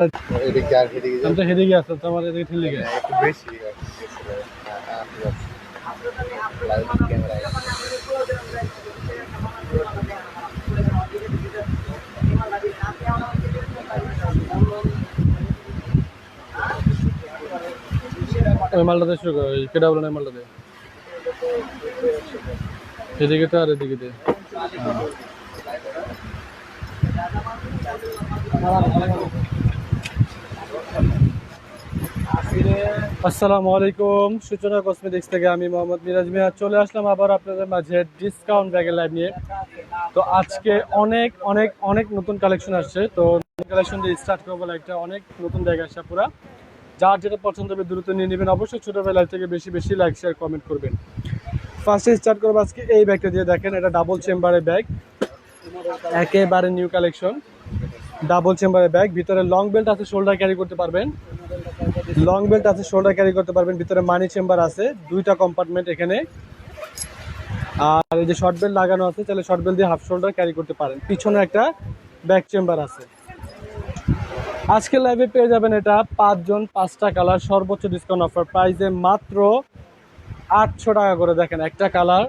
এদিকে আর এদিকে আমি তো হেদিকে আসতে তো আমার এদিকে ঠেলে গেছে একটু বেশি লাইভ ক্যামেরা ওই মালটাতে শুরু করো ওই কেটা বলেন ওই মালটাতে এদিকে তো আর এদিকে দে আসসালামু আলাইকুম। সূচনা কসমেটিক্স থেকে আমি মোহাম্মদ মিরাজ মিয়া। চলে আসলাম আবার আপনাদের মাঝে ডিসকাউন্ট ব্যাগের লাইভ নিয়ে। তো আজকে অনেক অনেক অনেক নতুন কালেকশন আসছে। তো কালেকশন দিয়ে স্টার্ট করব একটা অনেক নতুন ব্যাগ আসছে পুরা যার যেটা পছন্দ হবে দ্রুত নিয়ে নেবেন। অবশ্যই ছোটোবেলায় থেকে বেশি বেশি লাইক শেয়ার কমেন্ট করবেন। ফার্স্টে স্টার্ট করব আজকে এই ব্যাগটা দিয়ে দেখেন। এটা ডাবল চেম্বারের ব্যাগ একেবারে নিউ কালেকশন ডাবল চেম্বারের ব্যাগ ভিতরে লং বেল্ট আছে শোল্ডার ক্যারি করতে পারবেন। লং বেল্ট আছে শোল্ডার ক্যারি করতে পারবেন, ভিতরে মানি চেম্বার আছে, দুইটা কম্পার্টমেন্ট এখানে। আর এই যে শর্ট বেল্ট লাগানো আছে, তাহলে শর্ট বেল্ট দিয়ে হাফ শোল্ডার ক্যারি করতে পারেন। পিছনে একটা ব্যাক চেম্বার আছে। আজকে লাইভে পেয়ে যাবেন এটা পাঁচজন, পাঁচটা কালার সর্বোচ্চ ডিসকাউন্ট অফার প্রাইসে মাত্র আটশো টাকা করে দেখেন, একটা কালার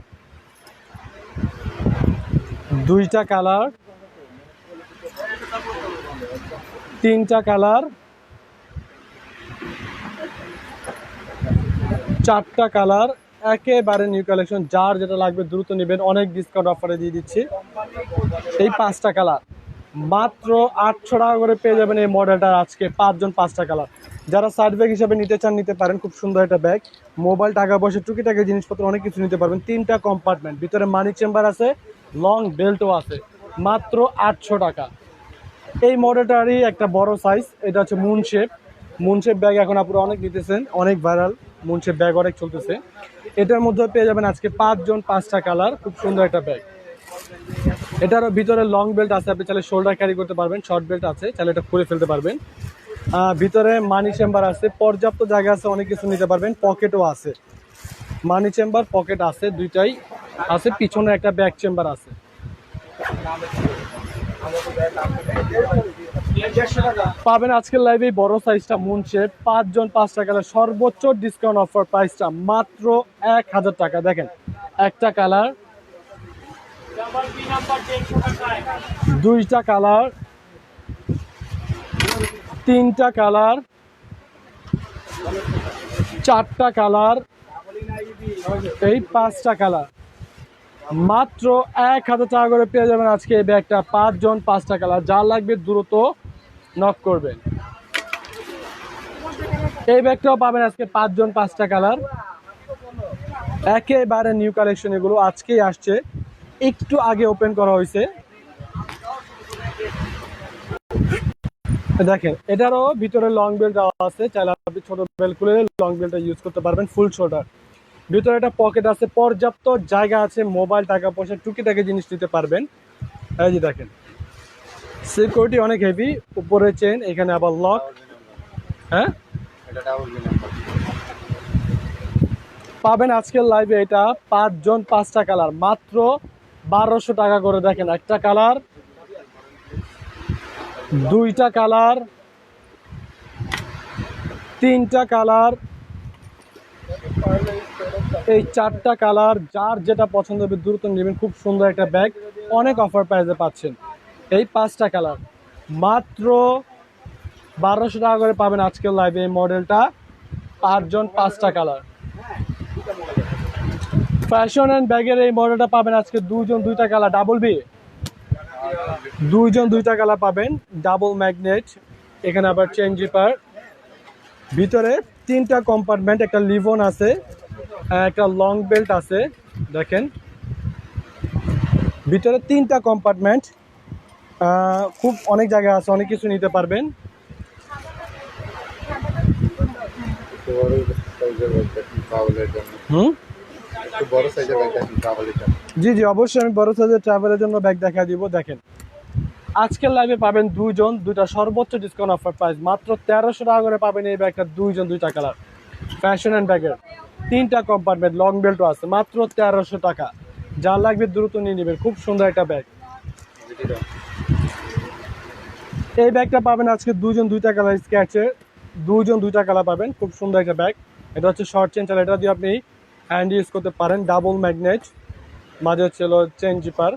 দুইটা কালার তিনটা কালার, চারটা কালার, একেবারে নিউ কালেকশন যার যেটা লাগবে দ্রুত নেবেন, অনেক ডিসকাউন্ট অফারে দিয়ে দিচ্ছি। এই পাঁচটা কালার। মাত্র আটশো টাকা করে পেয়ে যাবেন এই মডেলটা আজকে পাঁচজন পাঁচটা কালার। যারা সাইড ব্যাগ হিসাবে নিতে চান, নিতে পারেন। খুব সুন্দর একটা ব্যাগ মোবাইল টাকা পয়সা, টুকিটাকি জিনিসপত্র, অনেক কিছু নিতে পারবেন। তিনটা কম্পার্টমেন্ট ভিতরে মানি চেম্বার আছে লং বেল্টও আছে। মাত্র আটশো টাকা। এই মডেলটারই একটা বড় সাইজ এটা হচ্ছে moon shape moon shape bag এখন আপনারা অনেক নিতেছেন, অনেক ভাইরাল মুন শেপ ব্যাগ অনেক চলতেছে। এটার মধ্যে পেয়ে যাবেন আজকে পাঁচজন পাঁচটা কালার খুব সুন্দর একটা ব্যাগ এটারও ভিতরে লং বেল্ট আছে, আপনি চাইলে শোল্ডার ক্যারি করতে পারবেন শর্ট বেল্ট আছে, চাইলে এটা খুলে ফেলতে পারবেন। ভিতরে মানি চেম্বার আছে, পর্যাপ্ত জায়গা আছে, অনেক কিছু নিতে পারবেন পকেটও আছে। মানি চেম্বার পকেট আছে, দুইটাই আছে, পিছনে একটা ব্যাক চেম্বার আছে। পাবেন আজকের লাইভে বড় সাইজটা মুন শেপ পাঁচজন পাঁচ টাকা সর্বোচ্চ ডিসকাউন্ট অফার প্রাইসটা মাত্র এক হাজার টাকা। দেখেন, একটা কালার দুইটা কালার তিনটা কালার চারটা কালার এই পাঁচটা কালার মাত্র এক হাজার টাকা করে পেয়ে যাবেন আজকে এই ব্যাগটা। পাঁচজন পাঁচটা কালার যা লাগবে দ্রুত নক করবেন। এই ব্যাগটাও পাবেন আজকে পাঁচজন পাঁচটা কালার একেবারে নিউ কালেকশন এগুলো আজকেই আসছে। একটু আগে ওপেন করা হয়েছে। দেখেন, এটারও ভিতরে লং বেল্ট দেওয়া আছে। চাইলে আপনি ছোট বেল্ট খুলে লং বেল্টটা ইউজ করতে পারবেন ফুল শোল্ডার ভিতরে একটা পকেট আছে, পর্যাপ্ত জায়গা আছে মোবাইল টাকা পয়সা, টুকিটাকি জিনিস নিতে পারবেন। এই যে দেখেন সিকিউরিটি অনেক হেভি উপরে চেন এখানে আবার লক হ্যাঁ? পাবেন আজকের লাইভে এটা পাঁচজন, পাঁচটা কালার মাত্র বারোশো টাকা করে দেখেন, একটা কালার দুইটা কালার তিনটা কালার এই চারটা কালার, যার যেটা পছন্দ হবে দ্রুত নেবেন। খুব সুন্দর একটা ব্যাগ। অনেক অফার প্রাইসে পাচ্ছেন। এই পাঁচটা কালার। মাত্র বারোশো টাকা করে পাবেন আজকের লাইভে এই মডেলটা পাঁচজন পাঁচটা কালার। ফ্যাশন অ্যান্ড ব্যাগের এই মডেলটা পাবেন আজকে দুজন দুইটা কালার। ডাবল বি দুইজন দুইটা কালার পাবেন। ডাবল ম্যাগনেট এখানে আবার চেন জিপার ভিতরে তিনটা কম্পার্টমেন্ট একটা লিভন আছে। একটা লং বেল্ট আছে, দেখেন। ভিতরে তিনটা কম্পার্টমেন্ট খুব অনেক জায়গা আছে, অনেক কিছু নিতে পারবেন। জি জি, অবশ্যই আমি বড় সাইজের ট্রাভেলের জন্য ব্যাগ দেখা দিব, দেখেন। আজকের লাইভে পাবেন দুইজন, দুইটা সর্বোচ্চ ডিসকাউন্ট অফার প্রাইস মাত্র তেরোশো টাকা করে পাবেন এই ব্যাগটা দুইজন, দুইটা কালার ফ্যাশন অ্যান্ড ব্যাগের তিনটা কম্পার্টমেন্ট লং বেল্টও আছে, মাত্র তেরোশো টাকা। যা লাগবে দ্রুত নিয়ে নেবেন, খুব সুন্দর একটা ব্যাগ এই ব্যাগটা পাবেন আজকে দুজন দুইটা কালার স্ক্যাচে দুজন দুইটা কালার পাবেন, খুব সুন্দর একটা ব্যাগ এটা হচ্ছে শর্ট চেন চাল এটা দিয়ে আপনি হ্যান্ড ইউজ করতে পারেন ডাবল ম্যাগনেট মাঝে হচ্ছে হলো চেন জিপার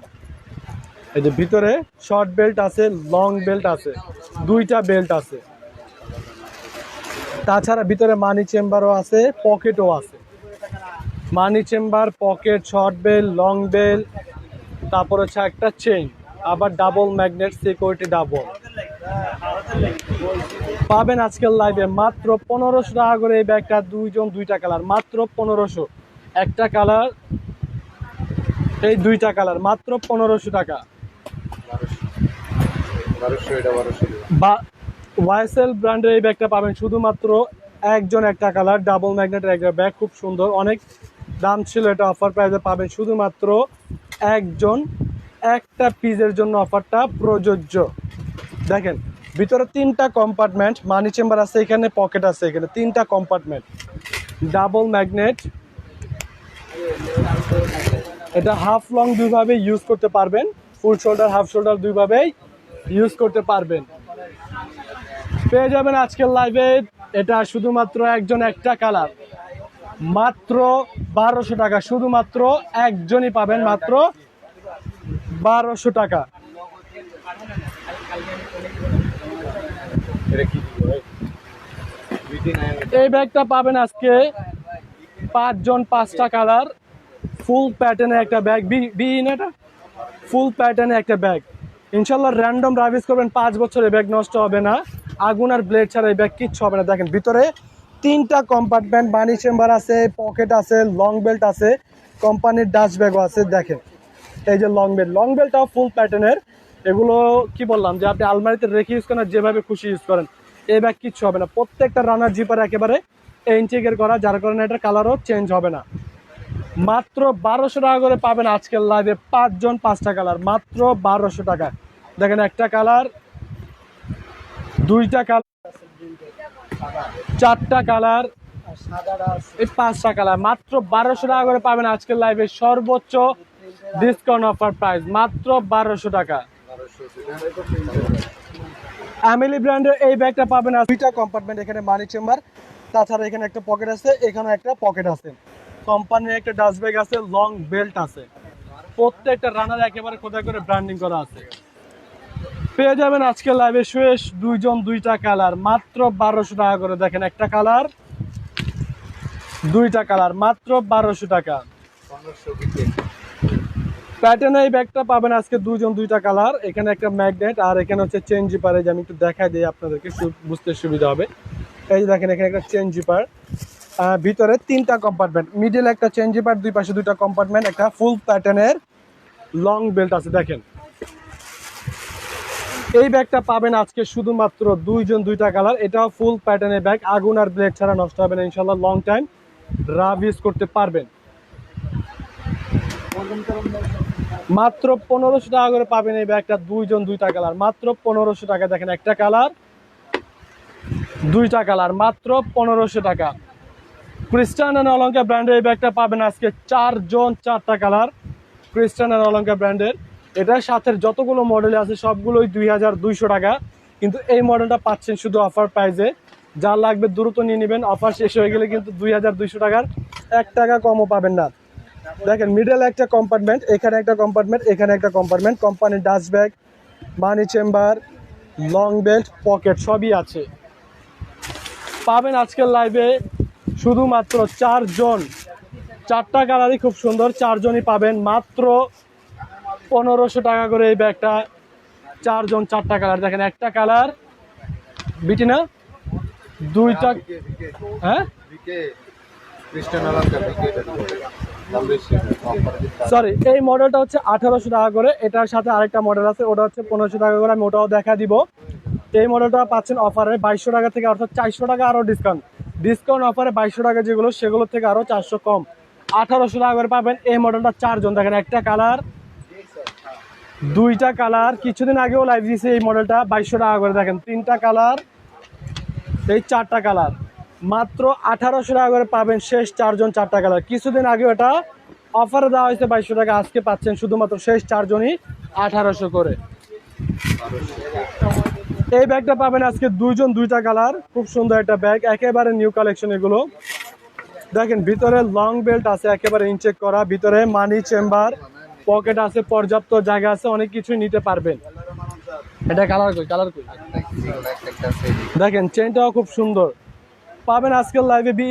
এই যে ভিতরে শর্ট বেল্ট আছে লং বেল্ট আছে, দুইটা বেল্ট আছে। তাছাড়া ভিতরে মানি চেম্বারও আছে পকেটও আছে। Money chamber pocket short belt long belt তারপর হচ্ছে একটা চেইন আবার ডাবল ম্যাগনেট সিকিউরিটি ডাবল পাবেন আজকের লাইভে মাত্র পনেরোশো টাকা করে এই ব্যাগটা দুইজন দুইটা কালার মাত্র পনেরোশো। একটা কালার এই দুইটা কালার মাত্র পনেরোশো টাকা। বা ওয়াইসেল ব্র্যান্ডের এই ব্যাগটা পাবেন শুধুমাত্র একজন, একটা কালার ডাবল ম্যাগনেটের একটা ব্যাগ খুব সুন্দর, অনেক দাম ছিল এটা অফার প্রাইসে পাবেন শুধুমাত্র একজন, একটা পিসের জন্য অফারটা প্রযোজ্য। দেখেন, ভিতরে তিনটা কম্পার্টমেন্ট মানি চেম্বার আছে এখানে পকেট আছে এখানে, তিনটা কম্পার্টমেন্ট ডাবল ম্যাগনেট এটা হাফ লং দুইভাবে ইউজ করতে পারবেন ফুল শোল্ডার হাফ শোল্ডার দুইভাবেই ইউজ করতে পারবেন। পেয়ে যাবেন আজকের লাইভে এটা শুধুমাত্র একজন একটা কালার মাত্র বারোশো টাকা, শুধুমাত্র একজনই পাবেন মাত্র বারোশো টাকা। এই ব্যাগটা পাবেন আজকে পাঁচজন পাঁচটা কালার ফুল প্যাটার্নের একটা ব্যাগ বিহীন এটা? ফুল প্যাটার্নের একটা ব্যাগ ইনশাল্লাহ র্যান্ডম রাভিস করবেন, পাঁচ বছর ব্যাগ নষ্ট হবে না। আগুন আর ব্লেড ছাড়া এই ব্যাগ কিচ্ছু হবে না। দেখেন, ভিতরে তিনটা কম্পার্টমেন্ট বানি চেম্বার আছে পকেট আছে লং বেল্ট আছে কোম্পানির ডাস্ট ব্যাগও আছে, দেখেন। এই যে লং বেল্ট লং বেল্টটাও ফুল প্যাটার্নের এগুলো কি বললাম যে আপনি আলমারিতে রেখে ইউজ করেন যেভাবে খুশি ইউজ করেন, এই ব্যাগ কিচ্ছু হবে না। প্রত্যেকটা রানার জিপার একেবারে ইঞ্চিকের করা, যার কারণে এটার কালারও চেঞ্জ হবে না। মাত্র বারোশো টাকা করে পাবেন আজকের লাইভে পাঁচজন পাঁচটা কালার মাত্র বারোশো টাকা। দেখেন, একটা কালার দুইটা কালার। চারটা কালার। এই পাঁচটা কালার। মাত্র বারোশো টাকা করে পাবেন আজকের লাইভে সর্বোচ্চ ডিসকাউন্ট অফার প্রাইস মাত্র বারোশো টাকা। অ্যামিলি ব্র্যান্ডের এই ব্যাগটা পাবেন দুইটা কম্পার্টমেন্ট এখানে মানি চেম্বার তাছাড়া এখানে একটা পকেট আছে এখানে একটা পকেট আছে। কোম্পানির একটা ডাস্ট ব্যাগ আছে লং বেল্ট আছে। প্রত্যেকটা রানার একেবারে কোথায় করে ব্র্যান্ডিং করা আছে। পেয়ে যাবেন আজকে লাইভে শেষ দুইজন দুইটা কালার মাত্র বারোশো টাকা করে। দেখেন একটা কালার দুইটা কালার মাত্র বারোশো টাকা। প্যাটার্ন এই ব্যাগটা পাবেন আজকে দুজন দুইটা কালার এখানে একটা ম্যাগনেট আর এখানে হচ্ছে চেন জিপার এই যে আমি একটু দেখাই দিই আপনাদেরকে বুঝতে সুবিধা হবে। এই যে দেখেন, এখানে একটা চেন জিপার ভিতরে তিনটা কম্পার্টমেন্ট মিডিল একটা চেন জিপার দুই পাশে দুইটা কম্পার্টমেন্ট একটা ফুল প্যাটার্নের লং বেল্ট আছে। দেখেন এই ব্যাগটা পাবেন আজকে শুধুমাত্র দুইজন দুইটা কালার। এটাও ফুল প্যাটার্নের ব্যাগ। আগুন আর ব্লেড ছাড়া নষ্ট হবে না ইনশাল্লাহ লং টাইম রাব ইউজ করতে পারবেন। মাত্র পনেরোশো টাকা করে পাবেন এই ব্যাগটা দুইজন দুইটা কালার। মাত্র পনেরোশো টাকা, দেখেন একটা কালার, দুইটা কালার, মাত্র পনেরোশো টাকা। ক্রিস্টান অ্যান্ড অলঙ্কার ব্র্যান্ডের এই ব্যাগটা পাবেন আজকে চারজন চারটা কালার। ক্রিস্টান অ্যান্ড অলঙ্কার ব্র্যান্ডের এটার সাথে যতগুলো মডেল আছে, সবগুলোই দুই হাজার দুইশো টাকা। কিন্তু এই মডেলটা পাচ্ছেন শুধু অফার প্রাইজে যা লাগবে দ্রুত নিয়ে নেবেন অফার শেষ হয়ে গেলে কিন্তু দুই হাজার দুইশো টাকার এক টাকা কমও পাবেন না। দেখেন মিডল একটা কম্পার্টমেন্ট এখানে একটা কম্পার্টমেন্ট এখানে একটা কম্পার্টমেন্ট কোম্পানির dust bag money chamber long belt pocket সবই আছে। পাবেন আজকের লাইভে শুধুমাত্র চারজন। চারটা কালারই খুব সুন্দর, চারজনই পাবেন। মাত্র পনেরোশো টাকা করে এই ব্যাগটা। চারজন চারটা কালার। দেখেন, একটা কালার, বিটি না? দুইটা হ্যাঁ? সরি এই মডেলটা হচ্ছে আঠারোশো টাকা করে। এটার সাথে আরেকটা মডেল আছে, ওটা হচ্ছে পনেরোশো টাকা করে। আমি ওটাও দেখা দিব। এই মডেলটা পাচ্ছেন অফারে বাইশশো টাকা থেকে, অর্থাৎ চারশো টাকা আরও ডিসকাউন্ট ডিসকাউন্ট অফারে বাইশশো টাকা যেগুলো, সেগুলোর থেকে আরও চারশো কম। আঠারোশো টাকা করে পাবেন এই মডেলটা চারজন। দেখেন, একটা কালার দুইটা কালার, কিছুদিন আগেও লাইভ দিয়েছে এই মডেলটা বাইশশো টাকা করে দেখেন। তিনটা কালার, এই চারটা কালার। মাত্র আঠারোশো টাকা করে পাবেন শেষ চারজন চারটা কালার। কিছুদিন আগেও এটা অফারে দেওয়া হয়েছে বাইশশো টাকা, আজকে পাচ্ছেন শুধুমাত্র শেষ চারজনই আঠারোশো করে। এই ব্যাগটা পাবেন আজকে দুইজন দুইটা কালার, খুব সুন্দর একটা ব্যাগ একেবারে নিউ কালেকশন এগুলো। দেখেন, ভিতরে লং বেল্ট আছে, একেবারে ইনচেক করা, ভিতরে মানি চেম্বার পকেট আছে, পর্যাপ্ত জায়গা আছে, অনেক কিছু নিতে পারবেন। এটা কালার কই কালার কই? দেখেন চেনটাও খুব সুন্দর। পাবেন আজকের লাইভে বি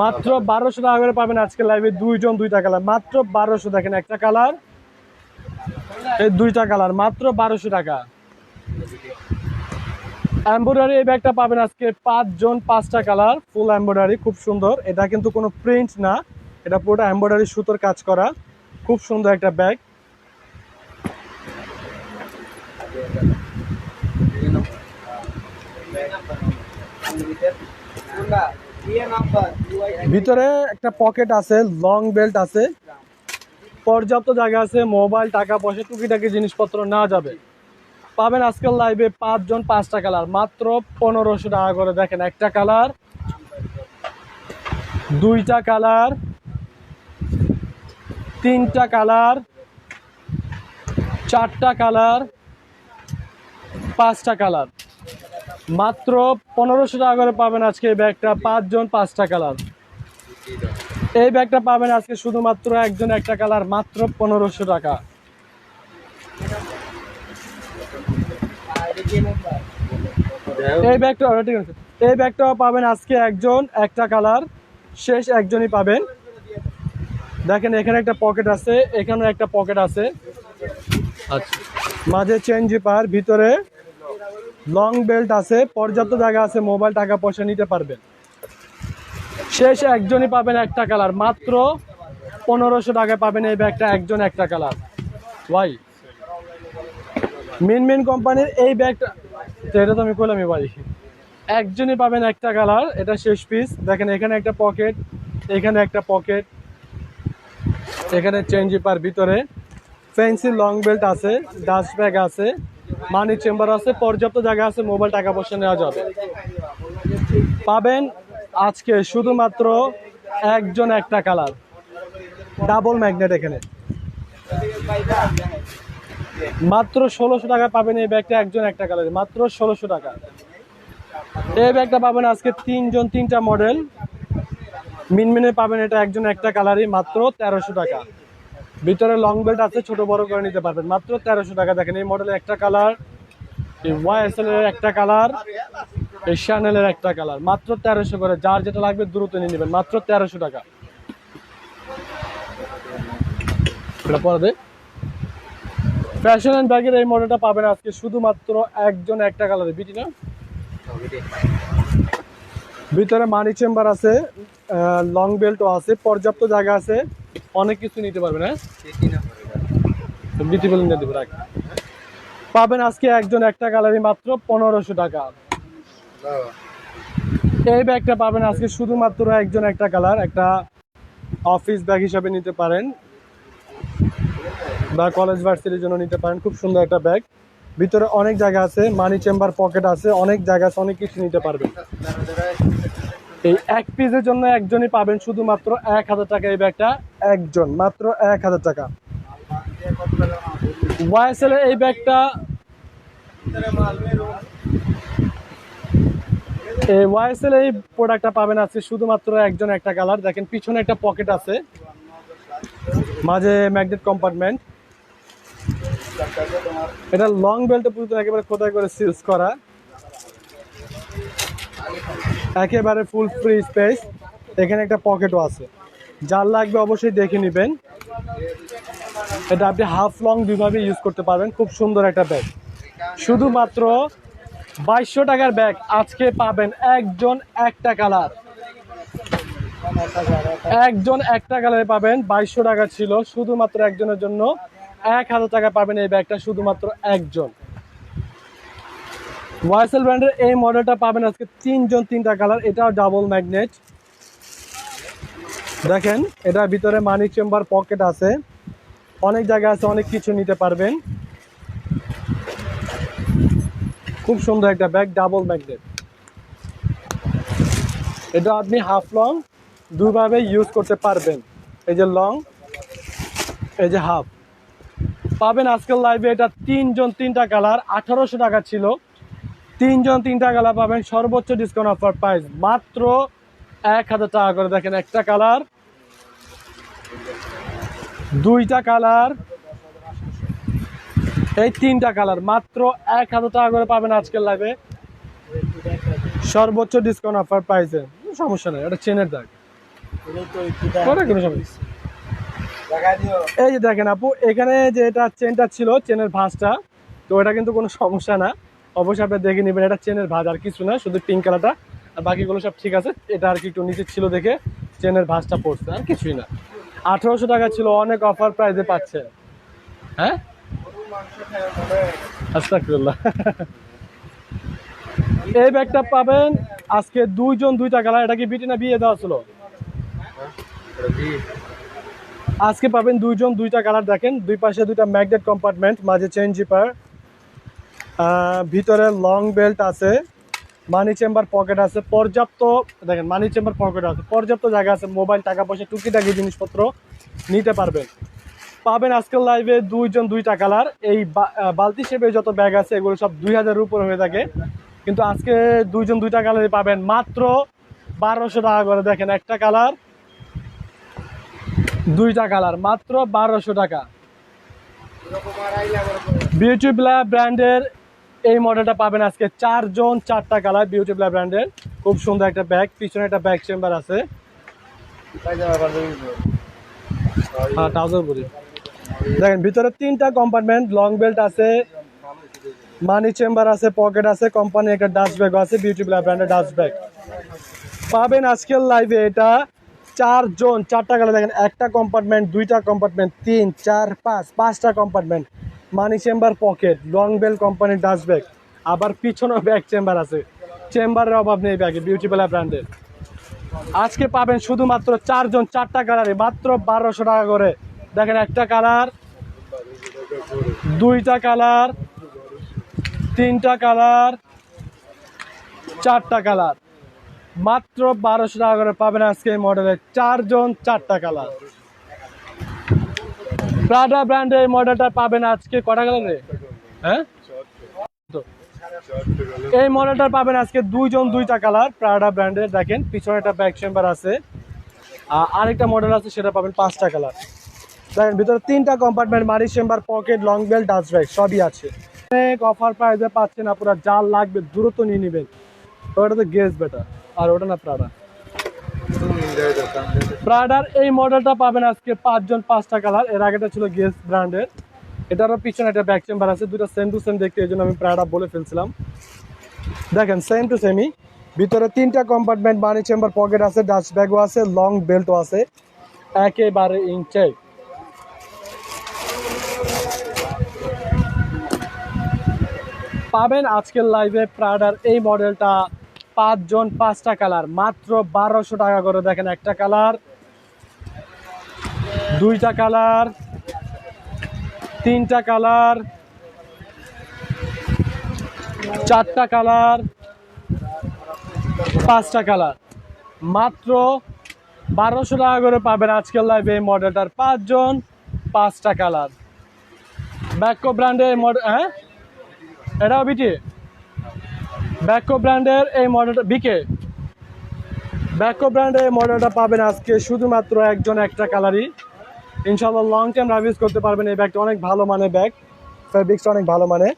মাত্র বারোশো টাকা করে পাবেন আজকের লাইভে দুইজন, দুইটা কালার মাত্র বারোশো, দেখেন একটা কালার এই দুইটা কালার মাত্র বারোশো টাকা। এম্ব্রয়ডারি এই ব্যাগটা পাবেন আজকে পাঁচজন, পাঁচটা কালার ফুল এম্ব্রয়ডারি খুব সুন্দর। এটা কিন্তু কোনো প্রিন্ট না। এটা পুরোটা এম্ব্রয়ডারি সুতোর কাজ করা। খুব সুন্দর একটা ব্যাগ ভিতরে একটা পকেট আছে লং বেল্ট আছে। পর্যাপ্ত জায়গা আছে মোবাইল টাকা পয়সা, টুকিটাকি জিনিসপত্র না যাবে। পাবেন আজকাল লাইভে পাঁচজন পাঁচটা কালার মাত্র পনেরোশো টাকা করে। দেখেন একটা কালার দুইটা কালার তিনটা কালার, চারটা কালার, পাঁচটা কালার। মাত্র পনেরোশো টাকা করে পাবেন আজকে এই ব্যাগটা, পাঁচজন পাঁচটা কালার। এই ব্যাগটা পাবেন আজকে শুধুমাত্র একজন একটা কালার, মাত্র পনেরোশো টাকা। এই ব্যাগটা ঠিক আছে এই ব্যাগটাও পাবেন আজকে একজন একটা কালার, শেষ একজনই পাবেন। দেখেন এখানে একটা পকেট আছে এখানে একটা পকেট আছে। আচ্ছা। মাঝে চেন জিপার ভিতরে লং বেল্ট আছে পর্যাপ্ত জায়গা আছে মোবাইল টাকা পয়সা নিতে পারবেন। শেষ একজনই পাবেন একটা কালার মাত্র পনেরোশো টাকায় পাবেন এই ব্যাগটা একজন একটা কালার ওয়াই মেন মেন কোম্পানির এই ব্যাগটা তো এটা তো আমি করলামই ভাই। একজনই পাবেন একটা কালার এটা শেষ পিস দেখেন এখানে একটা পকেট এখানে একটা পকেট এখানে চেঞ্জ পার ভিতরে। ফ্যান্সি লং বেল্ট আছে, ডাস্ট ব্যাগ আছে, মানি চেম্বার আছে, পর্যাপ্ত জায়গা আছে, মোবাইল টাকা পয়সা নেওয়া যাবে। পাবেন আজকে শুধুমাত্র একজন একটা কালার, ডাবল ম্যাগনেট এখানে। মাত্র ষোলোশো টাকা পাবেন এই ব্যাগটা একজন একটা কালারে মাত্র ষোলোশো টাকা। এই ব্যাগটা পাবেন আজকে তিনজন, তিনটা মডেল। মিনমিনে পাবেন এটা একজন একটা কালারই মাত্র তেরোশো টাকা। ভিতরে লং বেল্ট আছে, ছোট বড় করে নিতে পারবেন। মাত্র তেরোশো টাকা দেখেন, এই মডেলের একটা কালার, এই ওয়াইএসএল এর একটা কালার, এই একটা কালার। মাত্র তেরোশো করে, যার যেটা লাগবে দ্রুত নিয়ে নেবেন, মাত্র তেরোশো টাকা। পরে ফ্যাশন অ্যান্ড ব্যাগের এই মডেলটা পাবেন আজকে শুধুমাত্র একজন একটা কালারে। বিটি না? ভিতরে মানি চেম্বার আছে লং বেল্টও আছে, পর্যাপ্ত জায়গা আছে। অনেক কিছু নিতে পারবেন হ্যাঁ? পাবেন আজকে একজন একটা কালারই মাত্র পনেরোশো টাকা। এই ব্যাগটা পাবেন আজকে শুধুমাত্র একজন একটা কালার একটা অফিস ব্যাগ হিসাবে নিতে পারেন। বা কলেজ ভার্সিটির জন্য নিতে পারেন, খুব সুন্দর একটা ব্যাগ ভিতরে অনেক জায়গা আছে মানি চেম্বার পকেট আছে, অনেক জায়গা আছে, অনেক কিছু নিতে পারবেন। এই এক পিসের জন্য একজনই পাবেন শুধুমাত্র এক হাজার টাকা এই ব্যাগটা, একজন, মাত্র এক হাজার টাকা। ওয়াইএসএল এই ব্যাগটা, এই ওয়াইএসএল এই প্রোডাক্টটা পাবেন আজকে শুধুমাত্র একজন একটা কালার দেখেন, পিছনে একটা পকেট আছে। মাঝে ম্যাগনেট কম্পার্টমেন্ট এটা লং বেল্টে পুরো একেবারে খোদাই করে সিলস করা। একেবারে ফুল ফ্রি স্পেস এখানে একটা পকেটও আছে। যার লাগবে অবশ্যই দেখে নেবেন। এটা আপনি হাফ লং দুইভাবে ইউজ করতে পারবেন। খুব সুন্দর একটা ব্যাগ শুধুমাত্র বাইশশো টাকার ব্যাগ আজকে পাবেন একজন একটা কালার একজন একটা কালারে পাবেন। বাইশশো টাকা ছিল শুধুমাত্র একজনের জন্য। এক হাজার টাকা পাবেন এই ব্যাগটা শুধুমাত্র একজন। ওয়াইসেল ব্র্যান্ডের এই মডেলটা পাবেন আজকে তিনজন, তিনটা কালার এটাও ডাবল ম্যাগনেট দেখেন এটার ভিতরে মানি চেম্বার পকেট আছে। অনেক জায়গা আছে, অনেক কিছু নিতে পারবেন। খুব সুন্দর একটা ব্যাগ ডাবল ম্যাগনেট এটা আপনি হাফ লং দুভাবে ইউজ করতে পারবেন। এই যে লং এই যে হাফ পাবেন আজকের লাইভে এটা তিনজন তিনটা কালার আঠারোশো টাকা ছিল। তিনজন তিনটা কালার পাবেন সর্বোচ্চ ডিসকাউন্ট অফার প্রাইস মাত্র এক হাজার টাকা করে। দেখেন একটা কালার দুইটা কালার এই তিনটা কালার মাত্র এক হাজার টাকা করে পাবেন আজকের লাইভে সর্বোচ্চ ডিসকাউন্ট অফার প্রাইসে সমস্যা নেই এটা চেনের দাগ। কোনো সমস্যা। এই যে দেখেন আপু এখানে যে এটা চেনটা ছিল চেনের ভাঁজটা তো এটা কিন্তু কোনো সমস্যা না। অবশ্যই আপনি দেখে নেবেন এটা চেনের ভাঁজ আর কিছু না শুধু পিঙ্ক কালারটা আর বাকিগুলো সব ঠিক আছে এটা আর কি একটু নিচে ছিল দেখে চেনের ভাঁজটা পড়ছে আর কিছুই না। আঠেরোশো টাকা ছিল অনেক অফার প্রাইসে পাচ্ছে। হ্যাঁ? আস্তাকুল্লাহ এই ব্যাগটা পাবেন আজকে দুইজন দুইটা কালার এটা কি বিটি না বিয়ে দেওয়া ছিল? আজকে পাবেন দুইজন, দুইটা কালার দেখেন। দুই পাশে দুইটা ম্যাগনেট কম্পার্টমেন্ট, মাঝে চেন জিপার। ভিতরে লং বেল্ট আছে, মানি চেম্বার পকেট আছে, পর্যাপ্ত, দেখেন, মানি চেম্বার পকেট আছে, পর্যাপ্ত জায়গা আছে, মোবাইল, টাকা পয়সা টুকিটাকি জিনিসপত্র নিতে পারবেন। পাবেন আজকের লাইভে দুইজন, দুইটা কালার। এই বালতি শেপে যত ব্যাগ আছে, এগুলো সব দুই হাজারের উপর হয়ে থাকে। কিন্তু আজকে দুইজন, দুইটা কালারই পাবেন। মাত্র বারোশো টাকা করে দেখেন একটা কালার। দুইটা কালার, মাত্র বারোশো টাকা। বিউটি ব্লা ব্র্যান্ডের এই মডেলটা পাবেন আজকে চারজন, চারটা কালার বিউটি ব্লা ব্র্যান্ডের খুব সুন্দর একটা ব্যাগ পিছনে একটা ব্যাগ চেম্বার আছে। হ্যাঁ পরি দেখেন, ভিতরে তিনটা কম্পার্টমেন্ট লং বেল্ট আছে মানি চেম্বার আছে পকেট আছে কোম্পানি একটা ডাস্ট ব্যাগ আছে বিউটি ব্লা ব্র্যান্ডের ডাস্ট ব্যাগ পাবেন আজকের লাইভে এটা চারজন, চারটা কালার দেখেন, একটা কম্পার্টমেন্ট দুইটা কম্পার্টমেন্ট তিন, চার, পাঁচ, পাঁচটা compartment money chamber pocket long belt কোম্পানির ডাস্ট ব্যাগ আবার পিছনেও ব্যাগ চেম্বার আছে। চেম্বারের অভাব নেই ব্যাগে বিউটি বেলা ব্র্যান্ডের আজকে পাবেন শুধুমাত্র চারজন, চারটা কালারে মাত্র বারোশো টাকা করে। দেখেন একটা কালার দুইটা কালার তিনটা কালার চারটা কালার মাত্র বারোশো টাকা করে পাবেন আজকে এই মডেলের চারজন চারটা কালার প্রাডা ব্র্যান্ডের এই মডেলটা পাবেন আজকে কটা কালারে হ্যাঁ? এই মডেলটা পাবেন আজকে দুইজন দুইটা কালার প্রাডা ব্র্যান্ডের দেখেন, পিছনে একটা ব্যাক চেম্বার আছে। আরেকটা মডেল আছে, সেটা পাবেন পাঁচটা কালার দেখেন, ভিতরে তিনটা compartment money chamber pocket long belt dust bag সবই আছে। অনেক অফার প্রাইসে পাচ্ছেন আপনারা যা লাগবে দ্রুত নিয়ে নেবেন। ওটা তো গেস বেটা আর ওটা না প্রাডা প্রাডার এই মডেলটা পাবেন আজকে পাঁচজন পাঁচটা কালারের আগেটা ছিল গেস ব্র্যান্ডের এটারও পিছনে একটা ব্যাক চেম্বার আছে দুটো সেম টু সেম দেখতে এই জন্য আমি প্রাডা বলে ফেলছিলাম। দেখেন সেম টু সেমই ভিতরে তিনটা কম্পার্টমেন্ট মানি চেম্বার পকেট আছে ডাস্ট ব্যাগও আছে লং বেল্টও আছে। একেবারে ইঞ্চে পাবেন আজকের লাইভে প্রাডার এই মডেলটা পাঁচজন পাঁচটা কালার। মাত্র বারোশো টাকা করে দেখেন একটা কালার। দুইটা কালার, তিনটা কালার, চারটা কালার, পাঁচটা কালার। মাত্র বারোশো টাকা করে পাবেন আজকের লাইভে এই মডেলটার পাঁচজন পাঁচটা কালার। ব্যাকো ব্র্যান্ডের মডেল হ্যাঁ? এটাও বিটি? ব্যাকো ব্র্যান্ডের এই মডেলটা বিকে ব্যাকো ব্র্যান্ডের এই মডেলটা পাবেন আজকে শুধুমাত্র একজন একটা কালারই ইনশাল্লাহ লং টাইম রাভিউজ করতে পারবেন এই ব্যাগটা, অনেক ভালো মানে ব্যাগ। ফেব্রিক্সটা অনেক ভালো মানে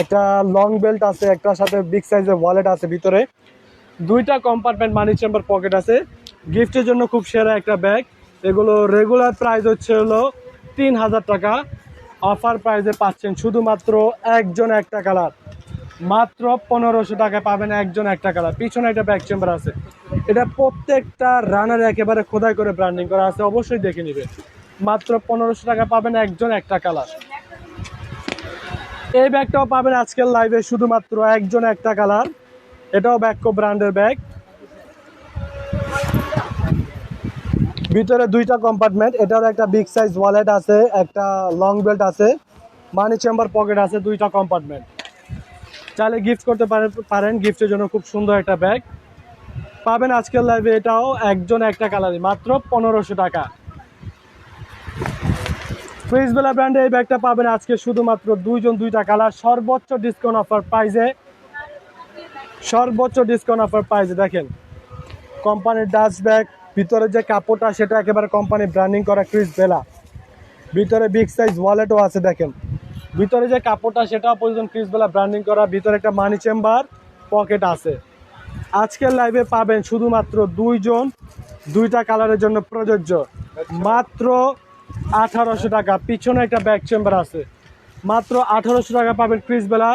একটা লং বেল্ট আছে, একটার সাথে বিগ সাইজের ওয়ালেট আছে ভিতরে। দুইটা কম্পার্টমেন্ট মানি চেম্বার পকেট আছে। গিফটের জন্য খুব সেরা একটা ব্যাগ। এগুলো রেগুলার প্রাইস হচ্ছে হলো তিন হাজার টাকা। অফার প্রাইসে পাচ্ছেন শুধুমাত্র একজন একটা কালার মাত্র পনেরোশো টাকায় পাবেন একজন একটা কালার। পিছনে একটা ব্যাক চেম্বার আছে। এটা প্রত্যেকটা রানার একেবারে খোদাই করে ব্র্যান্ডিং করা আছে, অবশ্যই দেখে নেবে। মাত্র পনেরোশো টাকা পাবেন একজন একটা কালার। এই ব্যাগটাও পাবেন আজকের লাইভে শুধুমাত্র একজন একটা কালার। এটাও ব্যাকো ব্র্যান্ডের ব্যাগ ভিতরে দুইটা কম্পার্টমেন্ট এটার একটা বিগ সাইজ ওয়ালেট আছে, একটা লং বেল্ট আছে মানি চেম্বার পকেট আছে, দুইটা কম্পার্টমেন্ট চাইলে গিফট করতে পারেন গিফটের জন্য খুব সুন্দর একটা ব্যাগ পাবেন আজকের লাইভে এটাও একজন একটা কালারই মাত্র পনেরোশো টাকা। ক্রিসবেলা ব্র্যান্ডে এই ব্যাগটা পাবেন আজকে শুধুমাত্র দুইজন, দুইটা কালার সর্বোচ্চ ডিসকাউন্ট অফার প্রাইজে সর্বোচ্চ ডিসকাউন্ট অফার প্রাইজে দেখেন। কোম্পানির ডাস্ট ব্যাগ ভিতরে যে কাপড়টা, সেটা একেবারে কোম্পানি ব্র্যান্ডিং করা ক্রিস বেলা ভিতরে বিগ সাইজ ওয়ালেটও আছে, দেখেন। ভিতরে যে কাপড়টা সেটাও প্রয়োজন ক্রিস বেলা ব্র্যান্ডিং করা। ভিতরে একটা মানি চেম্বার পকেট আছে। আজকের লাইভে পাবেন শুধুমাত্র দুইজন, দুইটা কালারের জন্য প্রযোজ্য। মাত্র আঠারোশো টাকা। পিছনে একটা ব্যাক চেম্বার আছে। মাত্র আঠারোশো টাকা পাবেন ক্রিস বেলা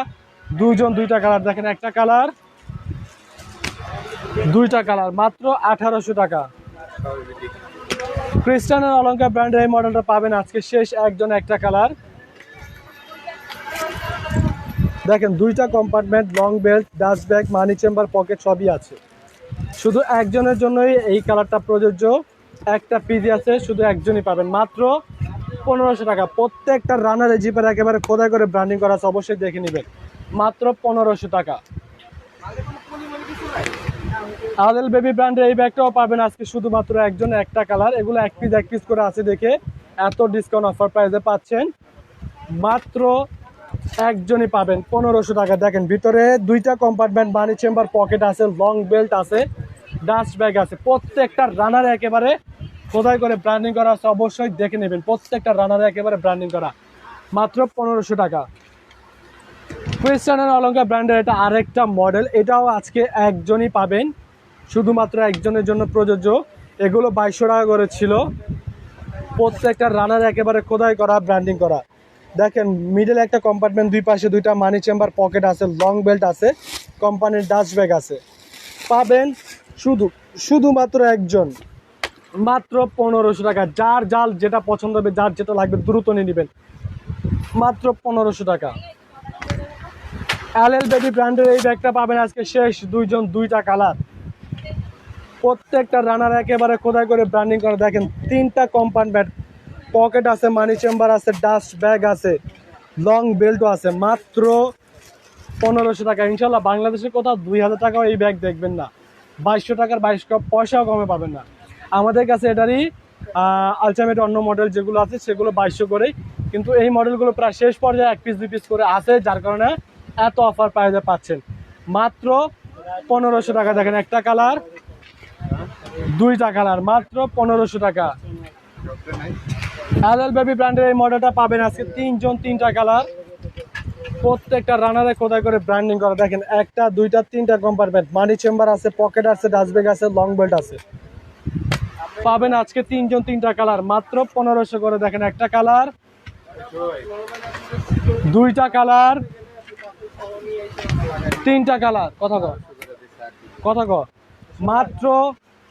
দুইজন, দুইটা কালার দেখেন একটা কালার দুইটা কালার মাত্র আঠারোশো টাকা। ক্রিস্টানের অলঙ্কার ব্র্যান্ডের এই মডেলটা পাবেন আজকে শেষ একজন একটা কালার দেখেন, দুইটা compartment long belt dust bag money chamber pocket সবই আছে। শুধু একজনের জন্যই এই কালারটা প্রযোজ্য। একটা পিজি আছে, শুধু একজনই পাবেন। মাত্র পনেরোশো টাকা। প্রত্যেকটা রানারে জিপের একেবারে খোদাই করে ব্র্যান্ডিং করা আছে, অবশ্যই দেখে নেবেন। মাত্র পনেরোশো টাকা। আদেল বেবি ব্র্যান্ডের এই ব্যাগটাও পাবেন আজকে শুধুমাত্র একজন, একটা কালার এগুলো এক পিস এক পিস করে আছে দেখে। এত ডিসকাউন্ট অফার প্রাইসে পাচ্ছেন। মাত্র একজনই পাবেন পনেরোশো টাকা। দেখেন, ভিতরে দুইটা কম্পার্টমেন্ট মানি চেম্বার পকেট আছে লং বেল্ট আছে ডাস্ট ব্যাগ আছে। প্রত্যেকটা রানারে একেবারে খোদাই করে ব্র্যান্ডিং করা আছে, অবশ্যই দেখে নেবেন। প্রত্যেকটা রানারে একেবারে ব্র্যান্ডিং করা। মাত্র পনেরোশো টাকা। ক্রিস্টানের অলঙ্কার ব্র্যান্ডের এটা আরেকটা মডেল এটাও আজকে একজনই পাবেন। শুধুমাত্র একজনের জন্য প্রযোজ্য। এগুলো বাইশশো টাকা করে ছিল। প্রত্যেকটা রানার একেবারে খোদাই করা ব্র্যান্ডিং করা। দেখেন মিডল একটা কম্পার্টমেন্ট দুই পাশে দুইটা মানি চেম্বার পকেট আছে লং বেল্ট আছে কোম্পানির ডাস্ট ব্যাগ আছে। পাবেন শুধু, শুধুমাত্র একজন, মাত্র পনেরোশো টাকা। যার জাল যেটা পছন্দ হবে, যার যেটা লাগবে, দ্রুত নিয়ে নেবেন। মাত্র পনেরোশো টাকা। এল বেবি ব্র্যান্ডের এই ব্যাগটা পাবেন আজকে শেষ, দুইজন, দুইটা কালার প্রত্যেকটা রানার একেবারে খোদাই করে ব্র্যান্ডিং করে। দেখেন, তিনটা কম্পার্টমেন্ট পকেট আছে মানি চেম্বার আছে ডাস্ট ব্যাগ আছে লং বেল্টও আছে, মাত্র পনেরোশো টাকা। ইনশাল্লাহ বাংলাদেশের কোথাও দুই হাজার টাকাও এই ব্যাগ দেখবেন না। বাইশশো টাকার বাইশ পয়সাও কমে পাবেন না। আমাদের কাছে এটারই আলটিমেট অন্য মডেল যেগুলো আছে, সেগুলো বাইশশো করেই। কিন্তু এই মডেলগুলো প্রায় শেষ পর্যায়ে এক পিস দুই পিস করে আছে, যার কারণে এত অফার প্রাইজে পাচ্ছেন। মাত্র পনেরোশো টাকা, দেখেন একটা কালার দুইটা কালার মাত্র পনেরোশো টাকা। এল বেবি ব্র্যান্ডের এই মডেলটা পাবেন আজকে তিনজন, তিনটা কালার প্রত্যেকটা রানারে কোথায় করে ব্র্যান্ডিং করা। দেখেন, একটা, দুইটা, তিনটা কম্পার্টমেন্ট মানি চেম্বার আছে পকেট আছে ডাস্টব্যাগ আছে লং বেল্ট আছে। পাবেন আজকে তিনজন, তিনটা কালার মাত্র পনেরোশো করে দেখেন একটা কালার দুইটা কালার তিনটা কালার কথা কর কথা মাত্র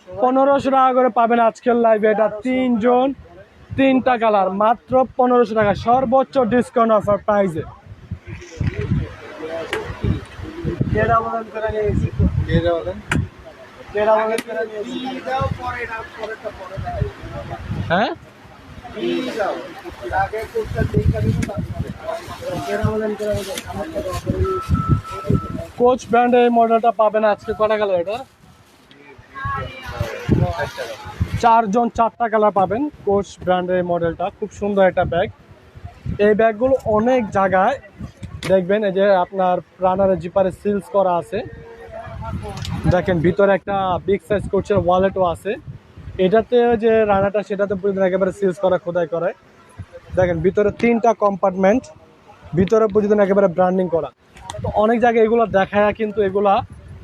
পনেরোশো টাকা করে পাবেন আজকের লাইভে এটা তিনজন। তিনটা কালার মাত্র পনেরোশো টাকা। সর্বোচ্চ ডিসকাউন্ট অফার প্রাইজে হ্যাঁ? কোচ ব্র্যান্ডের এই মডেলটা পাবেন আজকে। কটা কালার এটা? চারজন চারটা কালার পাবেন কোচ ব্র্যান্ডের মডেলটা। খুব সুন্দর একটা ব্যাগ। এই ব্যাগগুলো অনেক জায়গায় দেখবেন, এই যে আপনার প্রাণারে জিপারে সিলস করা আছে। দেখেন, ভিতরে একটা বিগ সাইজ কোচের ওয়ালেটও আছে। এটাতে যে রানাটা, সেটাতে পর্যন্ত একেবারে সিলস করা, খোদাই করে। দেখেন, ভিতরে তিনটা কম্পার্টমেন্ট ভিতরে পর্যন্ত একেবারে ব্র্যান্ডিং করা। তো অনেক জায়গায় এগুলো দেখায় কিন্তু এগুলা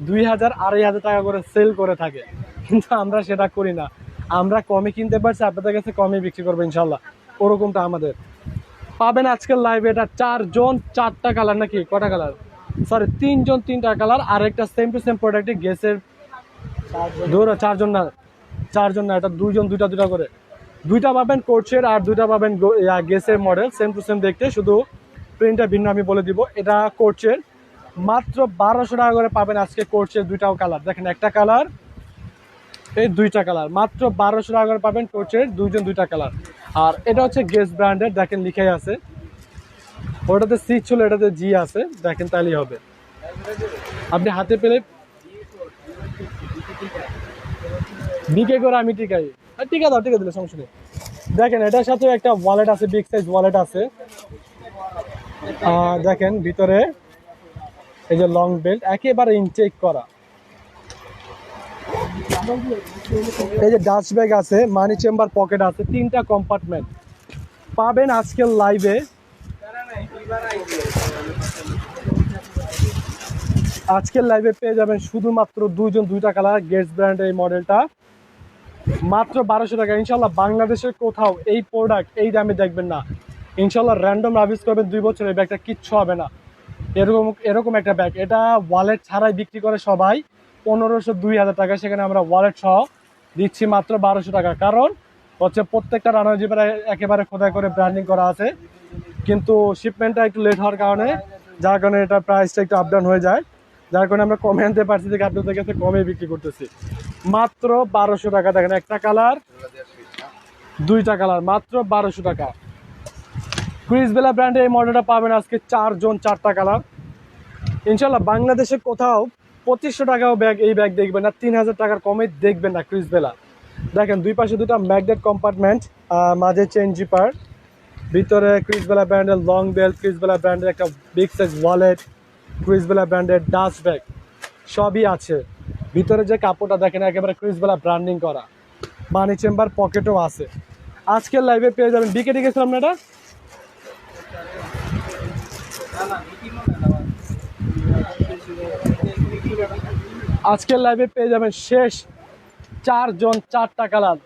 দুই হাজার, আড়াই হাজার টাকা করে সেল করে থাকে। কিন্তু আমরা সেটা করি না। আমরা কমে কিনতে পারছি, আপনাদের কাছে কমে বিক্রি করব ইনশাল্লাহ। ওরকমটা আমাদের। পাবেন আজকের লাইভে এটা চারজন চারটা কালার নাকি? কটা কালার সরি তিনজন তিনটা কালার আর একটা সেম টু সেম প্রোডাক্টে গ্যাসের ধরো চারজন না চারজন না, এটা দুইজন, দুইটা দুইটা করে। দুইটা পাবেন কোর্সের আর দুইটা পাবেন গ্যাসের মডেল সেম টু সেম দেখতে। শুধু প্রিন্টটা ভিন্ন আমি বলে দিব। এটা কোর্সের মাত্র বারোশো টাকা করে পাবেন আজকে কোর্সের দুইটাও কালার দেখেন একটা কালার এই দুইটা কালার। মাত্র বারোশো টাকা করে পাবেন কোচের দুইজন দুইটা কালার। আর এটা হচ্ছে গেস ব্র্যান্ডের, দেখেন লিখাই আছে। ওটাতে সি ছিল এটাতে জি আছে, দেখেন তাহলেই হবে। আপনি হাতে পেলে বিকে করে আমি টিকাই। আর টিকা দাও, টিকা দিলে সমস্যা দেখেন, এটার সাথে একটা ওয়ালেট আছে বিগ সাইজ ওয়ালেট আছে। দেখেন ভিতরে এই যে লং বেল্ট একেবারে ইনটেক করা। এই যে ডাস্ট ব্যাগ আছে মানি চেম্বার পকেট আছে, তিনটা কম্পার্টমেন্ট পাবেন আজকের লাইভে আজকের লাইভে পেয়ে যাবেন শুধুমাত্র দুইজন, দুইটা কালার গেটস ব্র্যান্ডের এই মডেলটা মাত্র বারোশো টাকা। ইনশাল্লাহ বাংলাদেশের কোথাও এই প্রোডাক্ট এই দামে দেখবেন না। ইনশাল্লাহ র্যান্ডম রাভিস করবেন দুই বছর এই ব্যাগটা কিচ্ছু হবে না। এরকম এরকম একটা ব্যাগ এটা ওয়ালেট ছাড়াই বিক্রি করে সবাই। পনেরোশো দুই হাজার টাকা। সেখানে আমরা ওয়ালেট সহ দিচ্ছি মাত্র বারোশো টাকা। কারণ হচ্ছে প্রত্যেকটা রানার জিপের একেবারে খোদাই করে ব্র্যান্ডিং করা আছে, কিন্তু শিপমেন্টটা একটু লেট হওয়ার কারণে, যার কারণে এটা প্রাইসটা একটু আপ ডাউন হয়ে যায়। যার কারণে আমরা কমে আনতে পারছি থেকে আপনাদের কাছে কমে বিক্রি করতেছি। মাত্র বারোশো টাকা। দেখেন, একটা কালার দুইটা কালার মাত্র বারোশো টাকা। ক্রিসবেলা ব্র্যান্ডে এই মডেলটা পাবেন আজকে চারজন, চারটা কালার ইনশাল্লাহ বাংলাদেশে কোথাও পঁচিশশো টাকাও ব্যাগ এই ব্যাগ দেখবেন না তিন হাজার টাকার কমে দেখবেন না ক্রিসবেলা দেখেন, দুই পাশে দুটো ম্যাগনেট কম্পার্টমেন্ট মাঝে চেন জিপার ভিতরে ক্রিসবেলা ব্র্যান্ডের লং বেল্ট ক্রিসবেলা ব্র্যান্ডের একটা বিগ সাইজ ওয়ালেট ক্রিসবেলা ব্র্যান্ডের ডাস্ট ব্যাগ সবই আছে। ভিতরে যে কাপড়টা দেখেন, একেবারে ক্রিসবেলা ব্র্যান্ডিং করা। মানি চেম্বার পকেটও আছে। আজকের লাইভে পেয়ে যাবেন। বিকেটে গেছিলাম না এটা আজকের লাইভে পেয়ে যাবেন শেষ চারজন চারটা colour.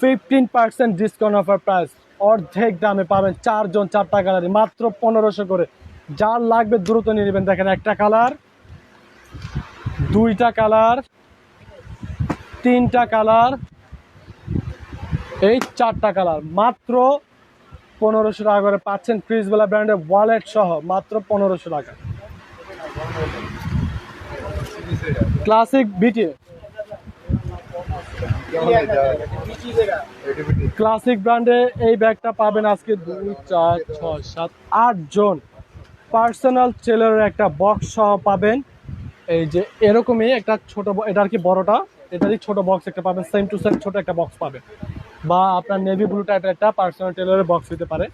Fifteen percent discount offer price অর্ধেক দামে পাবেন চারজন চারটা কালারই, মাত্র পনেরোশো করে। যার লাগবে দ্রুত নিয়ে নেবেন। দেখেন একটা কালার, দুইটা কালার, তিনটা কালার, এই চারটা কালার। মাত্র পনেরোশো টাকা করে পাচ্ছেন ক্রিসবেলা ব্র্যান্ডের ওয়ালেট সহ, মাত্র পনেরোশো টাকা। ক্লাসিক বিটি ক্লাসিক ব্র্যান্ডে এই ব্যাগটা পাবেন আজকে দুই, চার, ছয়, সাত, আট জন। পার্সোনাল টেলারের একটা বক্স সহ পাবেন। এই যে এরকমই একটা ছোট এটা আর কি বড়টা? এটারই ছোট বক্স একটা পাবেন সেম টু সেম ছোট একটা বক্স পাবেন। বা আপনার নেভি ব্লু টাইপের একটা পার্সোনাল টেলারের বক্স হতে পারে।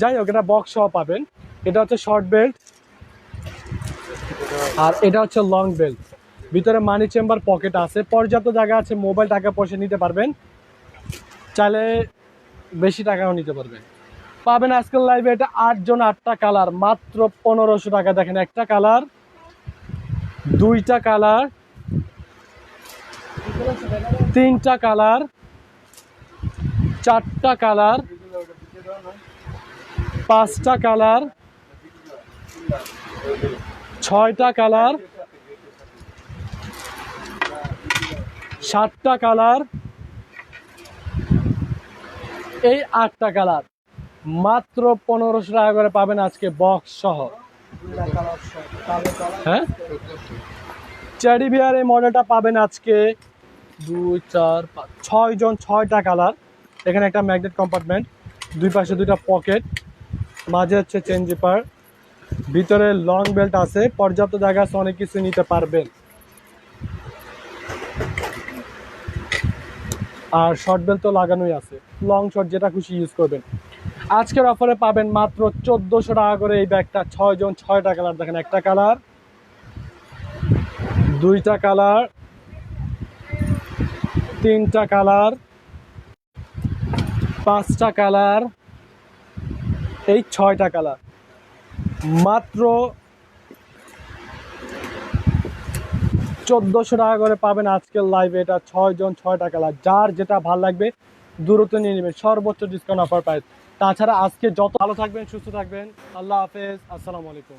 যাই হোক, এটা বক্স সহ পাবেন। এটা হচ্ছে শর্ট বেল্ট আর এটা হচ্ছে লং বেল্ট ভিতরে মানি চেম্বার পকেট আছে, পর্যাপ্ত জায়গা আছে মোবাইল টাকা পয়সা নিতে পারবেন। চাইলে বেশি টাকাও নিতে পারবেন। পাবেন আজকাল লাইভে এটা আটজন আটটা কালার মাত্র পনেরোশো টাকা। দেখেন একটা কালার দুইটা কালার তিনটা কালার চারটা কালার পাঁচটা কালার ছয়টা কালার সাতটা কালার। এই আটটা কালার। মাত্র পনেরোশো টাকা করে পাবেন আজকে বক্স সহ। হ্যাঁ? চ্যারি বিয়ার এই মডেলটা পাবেন আজকে দুই, চার, পাঁচ, ছয় জন, ছয়টা কালার। এখানে একটা ম্যাগনেট কম্পার্টমেন্ট দুই পাশে দুইটা পকেট মাঝে হচ্ছে চেন ভিতরে লং বেল্ট আছে, পর্যাপ্ত জায়গা আছে, অনেক কিছু নিতে পারবেন। আর শর্ট বেল্ট তো লাগানোই আছে। লং শর্ট যেটা খুশি ইউজ করবেন। আজকের অফারে পাবেন মাত্র চোদ্দোশো টাকা করে এই ব্যাগটা। ছয় জন, ছয়টা কালার দেখেন, একটা কালার দুইটা কালার তিনটা কালার পাঁচটা কালার এই ছয়টা কালার মাত্র চোদ্দোশো টাকা করে পাবেন আজকের লাইভে এটা ছয় জন ছয়টা কালার যার যেটা ভালো লাগবে দূরত্ব নিয়ে নেবেন। সর্বোচ্চ ডিসকাউন্ট অফার পায়। তাছাড়া আজকে যত ভালো থাকবেন, সুস্থ থাকবেন। আল্লাহ হাফেজ। আসসালামু আলাইকুম।